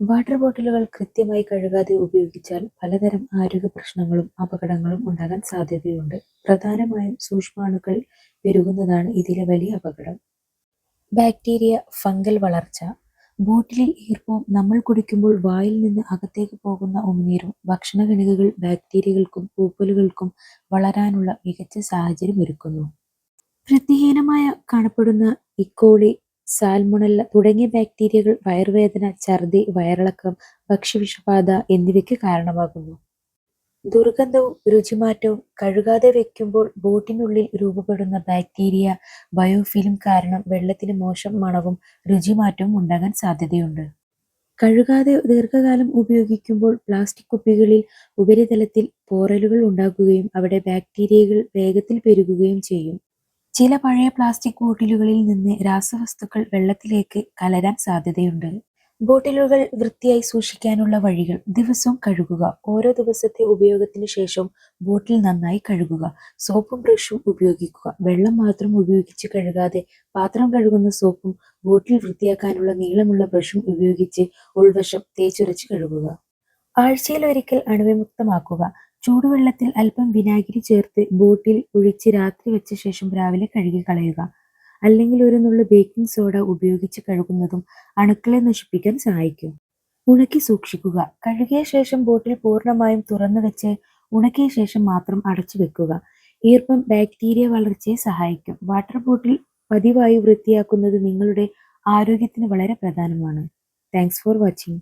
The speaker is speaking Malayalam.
വാട്ടർ ബോട്ടിലുകൾ കൃത്യമായി കഴുകാതെ ഉപയോഗിച്ചാൽ പലതരം ആരോഗ്യ പ്രശ്നങ്ങളും അപകടങ്ങളും ഉണ്ടാകാൻ സാധ്യതയുണ്ട്. പ്രധാനമായും സൂക്ഷ്മാണുക്കൾ പെരുകുന്നതാണ് ഇതിലെ വലിയ അപകടം. ബാക്ടീരിയ ഫംഗൽ വളർച്ച. ബോട്ടിലിൽ ഈർപ്പവും നമ്മൾ കുടിക്കുമ്പോൾ വായിൽ നിന്ന് അകത്തേക്ക് പോകുന്ന ഉമിനീരും ഭക്ഷണകണികകൾ ബാക്ടീരിയകൾക്കും പൂപ്പലുകൾക്കും വളരാനുള്ള മികച്ച സാഹചര്യം ഒരുക്കുന്നു വൃത്തിഹീനമായ കാണപ്പെടുന്ന ഇക്കോളി സാൽമൊണല്ല തുടങ്ങിയ ബാക്ടീരിയകൾ വയറുവേദന ഛർദി വയറിളക്കം ഭക്ഷ്യവിഷബാധ എന്നിവയ്ക്ക് കാരണമാകുന്നു. ദുർഗന്ധവും രുചിമാറ്റവും കഴുകാതെ വെക്കുമ്പോൾ ബോട്ടിനുള്ളിൽ രൂപപ്പെടുന്ന ബാക്ടീരിയ ബയോഫിലിം കാരണം വെള്ളത്തിന് മോശം മണവും രുചിമാറ്റവും ഉണ്ടാകാൻ സാധ്യതയുണ്ട്. കഴുകാതെ ദീർഘകാലം ഉപയോഗിക്കുമ്പോൾ പ്ലാസ്റ്റിക് കുപ്പികളിൽ ഉപരിതലത്തിൽ പോറലുകൾ ഉണ്ടാകുകയും അവിടെ ബാക്ടീരിയകൾ വേഗത്തിൽ പെരുകുകയും ചെയ്യും. ചില പഴയ പ്ലാസ്റ്റിക് ബോട്ടിലുകളിൽ നിന്ന് രാസവസ്തുക്കൾ വെള്ളത്തിലേക്ക് കലരാൻ സാധ്യതയുണ്ട്. ബോട്ടിലുകൾ വൃത്തിയായി സൂക്ഷിക്കാനുള്ള വഴികൾ ദിവസവും കഴുകുക. ഓരോ ദിവസത്തെ ഉപയോഗത്തിന് ശേഷം ബോട്ടിൽ നന്നായി കഴുകുക. സോപ്പും ബ്രഷും ഉപയോഗിക്കുക. വെള്ളം മാത്രം ഉപയോഗിച്ച് കഴുകാതെ പാത്രം കഴുകുന്ന സോപ്പും ബോട്ടിൽ വൃത്തിയാക്കാനുള്ള നീളമുള്ള ബ്രഷും ഉപയോഗിച്ച് ഉൾവശം തേച്ചുരച്ച് കഴുകുക. ആഴ്ചയിൽ ഒരിക്കൽ അണുവിമുക്തമാക്കുക. ചൂടുവെള്ളത്തിൽ അല്പം വിനാഗിരി ചേർത്ത് ബോട്ടിൽ ഒഴിച്ച് രാത്രി വെച്ച ശേഷം രാവിലെ കഴുകി കളയുക. അല്ലെങ്കിൽ ഒരു നുള്ളു ബേക്കിംഗ് സോഡ ഉപയോഗിച്ച് കഴുകുന്നതും അണുക്കളെ നശിപ്പിക്കാൻ സഹായിക്കും. ഉണക്കി സൂക്ഷിക്കുക. കഴുകിയ ശേഷം ബോട്ടിൽ പൂർണമായും തുറന്നു വെച്ച് ഉണക്കിയ ശേഷം മാത്രം അടച്ചു വെക്കുക. ഈർപ്പം ബാക്ടീരിയ വളർച്ചയെ സഹായിക്കും. വാട്ടർ ബോട്ടിൽ പതിവായി വൃത്തിയാക്കുന്നത് നിങ്ങളുടെ ആരോഗ്യത്തിന് വളരെ പ്രധാനമാണ്. Thanks for watching.